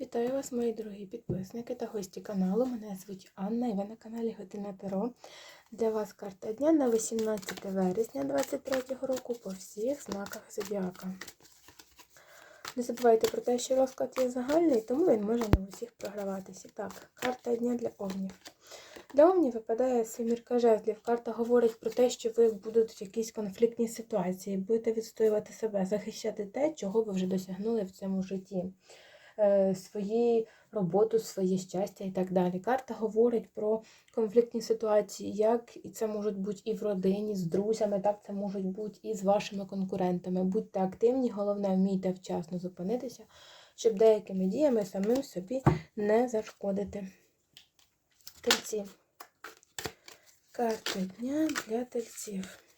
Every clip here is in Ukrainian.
Вітаю вас, мої дорогі підписники та гості каналу. Мене звуть Анна і ви на каналі Година Таро. Для вас карта дня на 18 вересня 2023 року по всіх знаках Зодіака. Не забувайте про те, що розклад є загальний, тому він може не в усіх програватися. Так, карта дня для овнів. Для овнів випадає семірка жезлів. Карта говорить про те, що ви будуть в якісь конфліктні ситуації, будете відстоювати себе, захищати те, чого ви вже досягнули в цьому житті. Е, свої роботу, своє щастя і так далі. Карта говорить про конфліктні ситуації, як і це можуть бути і в родині, з друзями, так це можуть бути і з вашими конкурентами. Будьте активні, головне, вмійте вчасно зупинитися, щоб деякими діями самим собі не зашкодити. Тельці. Карта дня для тельців.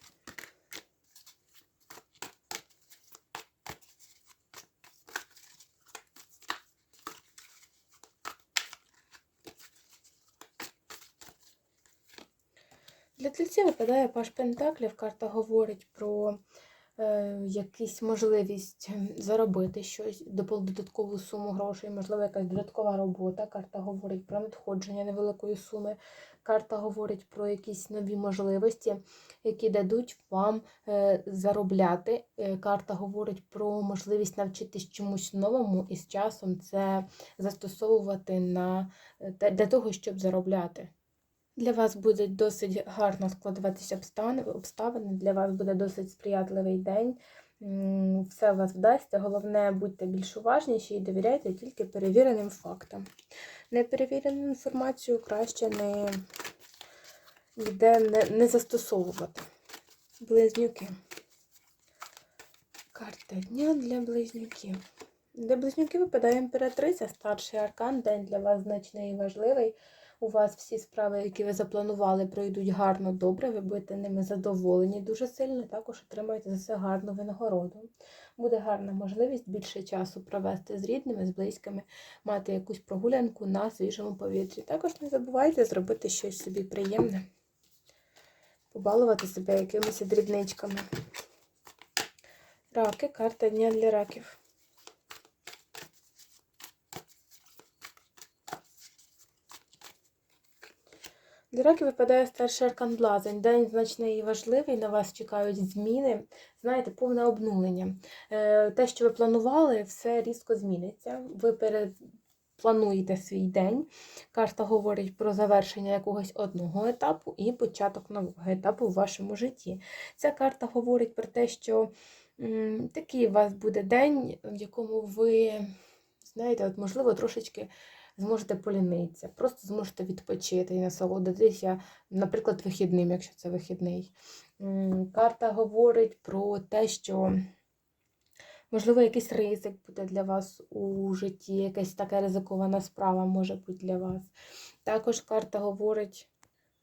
Для тельців випадає паш Пентаклів. Карта говорить про е, якусь можливість заробити щось, додаткову суму грошей, можливо, якась додаткова робота. Карта говорить про надходження невеликої суми. Карта говорить про якісь нові можливості, які дадуть вам е, заробляти. Е, карта говорить про можливість навчитись чомусь новому і з часом це застосовувати на, е, для того, щоб заробляти. Для вас буде досить гарно складуватися обставини, для вас буде досить сприятливий день. Все у вас вдасться. Головне, будьте більш уважніші і довіряйте тільки перевіреним фактам. Неперевірену інформацію краще не, не, не застосовувати. Близнюки. Карта дня для близнюків. Для близнюків випадає імператриця, старший аркан, день для вас значний і важливий. У вас всі справи, які ви запланували, пройдуть гарно, добре, ви будете ними задоволені дуже сильно, також отримаєте за це гарну винагороду. Буде гарна можливість більше часу провести з рідними, з близькими, мати якусь прогулянку на свіжому повітрі. Також не забувайте зробити щось собі приємне, побалувати себе якимись дрібничками. Раки, карта дня для раків. Для раків випадає старший аркан блазень. День значний і важливий, на вас чекають зміни. Знаєте, повне обнулення. Е, Те, що ви планували, все різко зміниться. Ви переплануєте свій день. Карта говорить про завершення якогось одного етапу і початок нового етапу в вашому житті. Ця карта говорить про те, що м, такий у вас буде день, в якому ви, знаєте, от, можливо, трошечки зможете полінитися, просто зможете відпочити і насолодитися, наприклад, вихідним, якщо це вихідний. Карта говорить про те, що, можливо, якийсь ризик буде для вас у житті, якась така ризикована справа може бути для вас. Також карта говорить.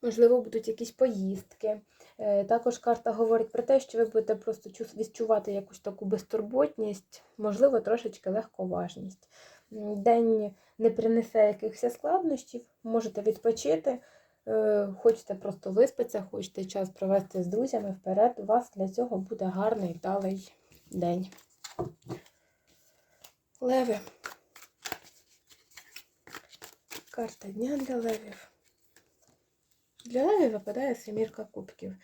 Можливо, будуть якісь поїздки. Е, Також карта говорить про те, що ви будете просто відчувати якусь таку безтурботність, можливо, трошечки легковажність. День не принесе якихось складнощів, можете відпочити, е, хочете просто виспатися, хочете час провести з друзями вперед. У вас для цього буде гарний вдалий день. Леви. Карта дня для левів. Для левів випадає семірка кубків.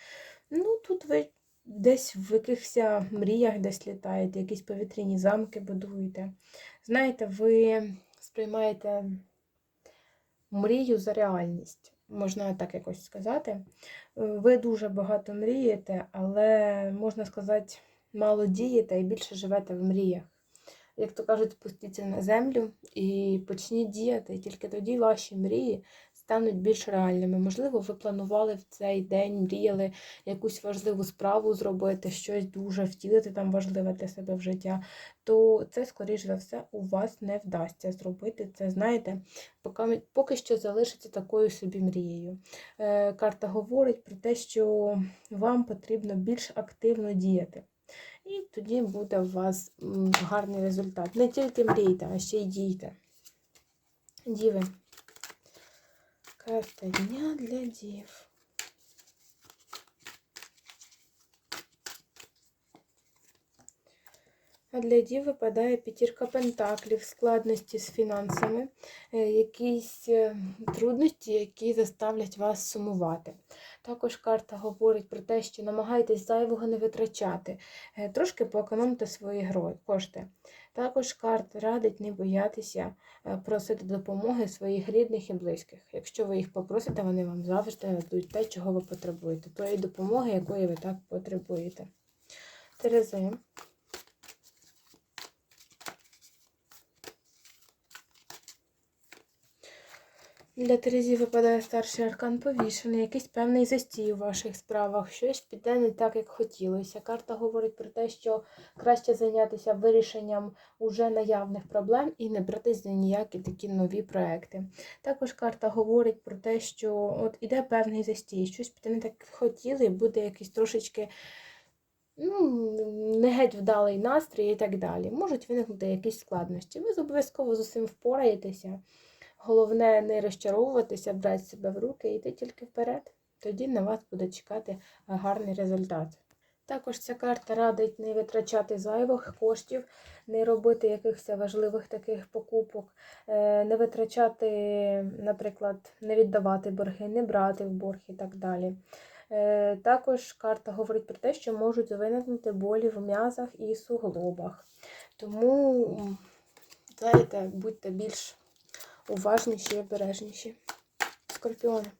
Ну, тут ви десь в якихось мріях десь літаєте, якісь повітряні замки будуєте. Знаєте, ви сприймаєте мрію за реальність, можна так якось сказати. Е, Ви дуже багато мрієте, але, можна сказати, мало дієте і більше живете в мріях. Як то кажуть, спустіться на землю і почніть діяти, і тільки тоді ваші мрії стануть більш реальними. Можливо, ви планували в цей день, мріяли якусь важливу справу зробити, щось дуже втілити там важливе для себе в життя, то це, скоріш за все, у вас не вдасться зробити це, знаєте, поки, поки що залишиться такою собі мрією. Е, карта говорить про те, що вам потрібно більш активно діяти. І тоді буде у вас гарний результат. Не тільки мрійте, а ще й дійте. Діви. Карта дня для дів. А для дів випадає п'ятірка пентаклів, складності з фінансами, е, якісь е, трудності, які заставлять вас сумувати. Також карта говорить про те, що намагайтесь зайвого не витрачати, е, трошки поекономте свої кошти. Також карта радить не боятися е, просити допомоги своїх рідних і близьких. Якщо ви їх попросите, вони вам завжди дадуть те, чого ви потребуєте, тої допомоги, якої ви так потребуєте. Терези. Для Терезі випадає старший аркан повішений, якийсь певний застій у ваших справах, щось піде не так, як хотілося. Карта говорить про те, що краще зайнятися вирішенням уже наявних проблем і не братись за ніякі такі нові проекти. Також карта говорить про те, що от іде певний застій, щось піде не так, як хотіли, буде якийсь трошечки. Ну, не геть вдалий настрій і так далі. Можуть виникнути якісь складності. Ви обов'язково з усім впораєтеся. Головне не розчаровуватися, брати себе в руки і йти тільки вперед. Тоді на вас буде чекати гарний результат. Також ця карта радить не витрачати зайвих коштів, не робити якихось важливих таких покупок, е, не витрачати, наприклад, не віддавати борги, не брати в борг і так далі. Е, Також карта говорить про те, що можуть виникнути болі в м'язах і суглобах. Тому, знаєте, будьте більш уважніші і обережніші. Скорпіони.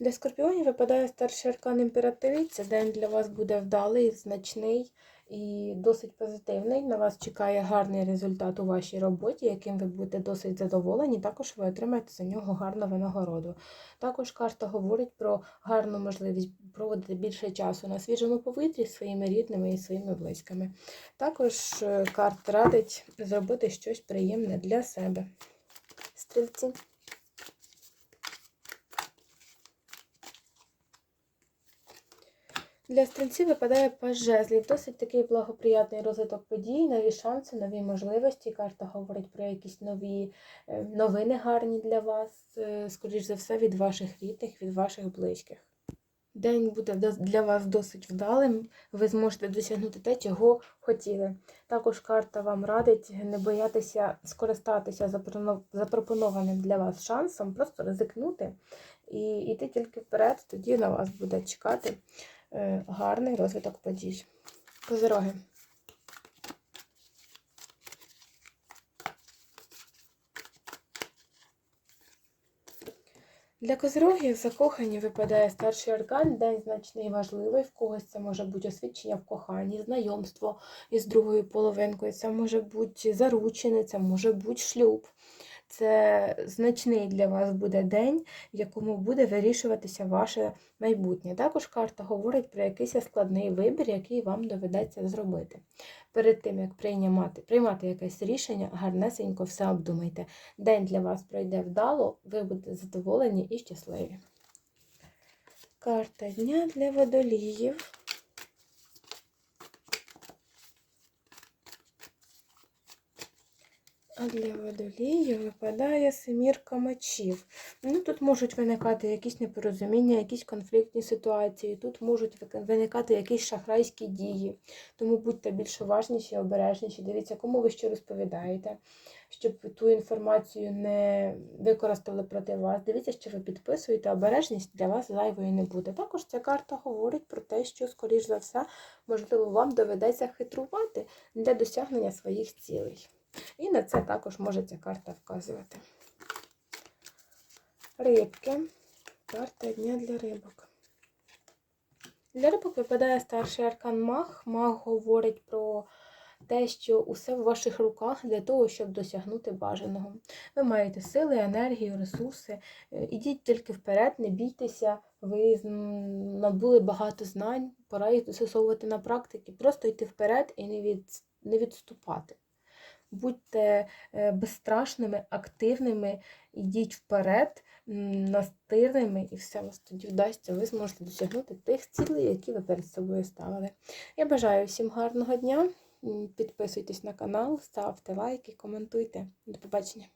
Для скорпіонів випадає старший аркан імператриця. День для вас буде вдалий, значний і досить позитивний. На вас чекає гарний результат у вашій роботі, яким ви будете досить задоволені. Також ви отримаєте за нього гарну винагороду. Також карта говорить про гарну можливість проводити більше часу на свіжому повітрі зі своїми рідними і своїми близькими. Також е, карта радить зробити щось приємне для себе. Стрільці. Для стрільців випадає паж жезлів. Досить такий благоприятний розвиток подій, нові шанси, нові можливості. Карта говорить про якісь нові е, новини гарні для вас, е, скоріш за все, від ваших рідних, від ваших близьких. День буде для вас досить вдалим, ви зможете досягнути те, чого хотіли. Також карта вам радить не боятися скористатися запропонованим для вас шансом, просто ризикнути і йти тільки вперед, тоді на вас буде чекати гарний розвиток подій. Козироги. Для козирогів закохані випадає старший аркан, день значний і важливий. В когось це може бути освідчення в коханні, знайомство із другою половинкою, це може бути заручене, це може бути шлюб. Це значний для вас буде день, в якому буде вирішуватися ваше майбутнє. Також карта говорить про якийсь складний вибір, який вам доведеться зробити. Перед тим, як приймати, приймати якесь рішення, гарнесенько все обдумайте. День для вас пройде вдало, ви будете задоволені і щасливі. Карта дня для водоліїв. А для водоліїв випадає семірка мечів. Ну, тут можуть виникати якісь непорозуміння, якісь конфліктні ситуації, тут можуть виникати якісь шахрайські дії. Тому будьте більш уважніші, обережніші. Дивіться, кому ви що розповідаєте, щоб ту інформацію не використали проти вас. Дивіться, що ви підписуєте, обережність для вас зайвою не буде. Також ця карта говорить про те, що, скоріш за все, можливо, вам доведеться хитрувати для досягнення своїх цілей. І на це також може ця карта вказувати. Рибки. Карта дня для рибок. Для рибок випадає старший аркан Маг. Маг говорить про те, що усе в ваших руках для того, щоб досягнути бажаного. Ви маєте сили, енергію, ресурси. Е, Ідіть тільки вперед, не бійтеся, ви набули багато знань, пора їх застосовувати на практиці. Просто йти вперед і не, від, не відступати. Будьте е, безстрашними, активними, йдіть вперед, настирними, і все у вас тоді вдасться. Ви зможете досягнути тих цілей, які ви перед собою ставили. Я бажаю всім гарного дня. Підписуйтесь на канал, ставте лайки, коментуйте. До побачення.